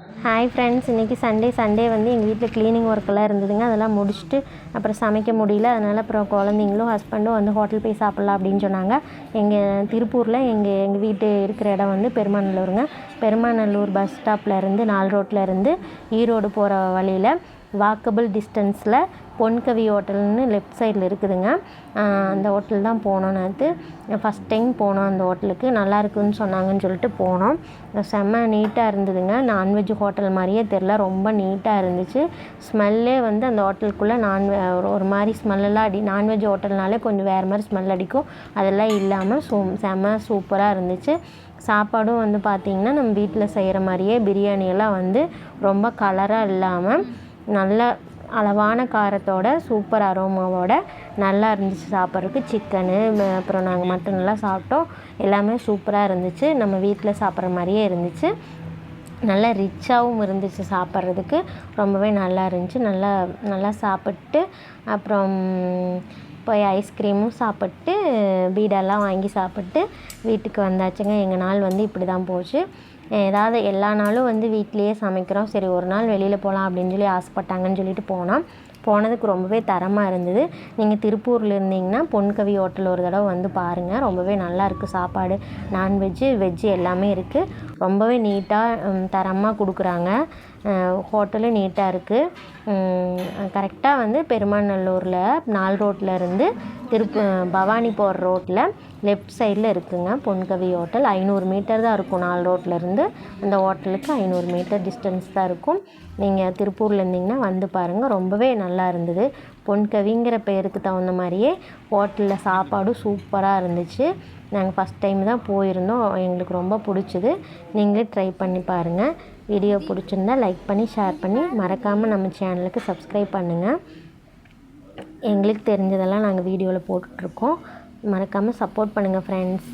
Hi friends இன்றைக்கி Sunday Sunday வந்து எங்கள் வீட்டில் க்ளீனிங் ஒர்க்கெல்லாம் இருந்ததுங்க. அதெல்லாம் முடிச்சுட்டு அப்புறம் சமைக்க முடியல. அதனால் அப்புறம் குழந்தைங்களும் ஹஸ்பண்டும் வந்து ஹோட்டல் போய் சாப்பிட்லாம் அப்படின்னு சொன்னாங்க. எங்கள் திருப்பூரில் எங்கள் எங்கள் வீட்டு இருக்கிற இடம் வந்து பெருமாநல்லூருங்க. பெருமாநல்லூர் பஸ் ஸ்டாப்பில் இருந்து நாலு ரோட்டில் இருந்து ஈரோடு போகிற வழியில் வாக்கபிள் டிஸ்டன்ஸில் பொன்கவி ஹோட்டல்னு லெஃப்ட் சைடில் இருக்குதுங்க. அந்த ஹோட்டல் தான் போனோம் நேற்று ஃபஸ்ட் டைம் போனோம் அந்த ஹோட்டலுக்கு. நல்லா இருக்குன்னு சொன்னாங்கன்னு சொல்லிட்டு போனோம். செம்ம நீட்டாக இருந்ததுங்க. நான்வெஜ் ஹோட்டல் மாதிரியே தெரில ரொம்ப நீட்டாக இருந்துச்சு. ஸ்மெல்லே வந்து அந்த ஹோட்டலுக்குள்ளே நான்வெ ஒரு மாதிரி ஸ்மெல்லெல்லாம் அடி நான்வெஜ் ஹோட்டல்னாலே கொஞ்சம் வேறு மாதிரி ஸ்மெல் அடிக்கும். அதெல்லாம் இல்லாமல் சூ செம்ம சூப்பராக இருந்துச்சு. சாப்பாடும் வந்து பார்த்திங்கன்னா நம்ம வீட்டில் செய்கிற மாதிரியே பிரியாணியெல்லாம் வந்து ரொம்ப கலராக இல்லாமல் நல்ல அளவான காரத்தோட சூப்பர் அரோமாவோட நல்லா இருந்துச்சு சாப்பிட்றதுக்கு. சிக்கனு அப்புறம் நாங்கள் மட்டன்லாம் சாப்பிட்டோம். எல்லாமே சூப்பராக இருந்துச்சு. நம்ம வீட்டில் சாப்பிட்ற மாதிரியே இருந்துச்சு. நல்லா ரிச்சாகவும் இருந்துச்சு சாப்பிட்றதுக்கு. ரொம்பவே நல்லா இருந்துச்சு. நல்லா நல்லா சாப்பிட்டு அப்புறம் போய் ஐஸ்கிரீமும் சாப்பிட்டு பீடெல்லாம் வாங்கி சாப்பிட்டு வீட்டுக்கு வந்தாச்சுங்க. எங்கள் நாள் வந்து இப்படி தான் போச்சு. ஏதாவது எல்லா நாளும் வந்து வீட்டிலையே சமைக்கிறோம். சரி ஒரு நாள் வெளியில் போகலாம் அப்படின்னு சொல்லி ஆசைப்பட்டாங்கன்னு சொல்லிட்டு போனோம். போனதுக்கு ரொம்பவே தரமாக இருந்தது. நீங்கள் திருப்பூரில் இருந்தீங்கன்னா பொன்கவி ஹோட்டல் ஒரு தடவை வந்து பாருங்கள் ரொம்பவே நல்லா இருக்குது சாப்பாடு நான்வெஜ்ஜு வெஜ்ஜு எல்லாமே இருக்குது ரொம்பவே நீட்டாக தரமாக கொடுக்குறாங்க. ஹோட்டலும் நீட்டாக இருக்குது கரெக்டாக வந்து பெருமாநல்லூரில் நால் ரோட்டில் இருந்து திருப்பு பவானி போகிற ரோட்டில் லெஃப்ட் சைடில் இருக்குதுங்க பொன்கவி ஹோட்டல். ஐநூறு மீட்டர் தான் இருக்கும் நாலு ரோட்டில் இருந்து. அந்த ஹோட்டலுக்கு ஐநூறு மீட்டர் டிஸ்டன்ஸ் தான் இருக்கும். நீங்கள் திருப்பூரில் இருந்தீங்கன்னா வந்து பாருங்கள் ரொம்பவே நல்லா இருந்தது. பொன்கவிங்கிற பேருக்கு தகுந்த மாதிரியே ஹோட்டலில் சாப்பாடும் சூப்பராக இருந்துச்சு. நாங்கள் ஃபஸ்ட் டைம் தான் போயிருந்தோம். எங்களுக்கு ரொம்ப பிடிச்சிது. நீங்களே ட்ரை பண்ணி பாருங்கள் வீடியோ பிடிச்சிருந்தா லைக் பண்ணி ஷேர் பண்ணி மறக்காமல் நம்ம சேனலுக்கு சப்ஸ்கிரைப் பண்ணுங்கள் எங்களுக்கு தெரிஞ்சதெல்லாம் நாங்கள் வீடியோவில் போட்டுட்ருக்கோம். மறக்காமல் சப்போர்ட் பண்ணுங்கள் ஃப்ரெண்ட்ஸ்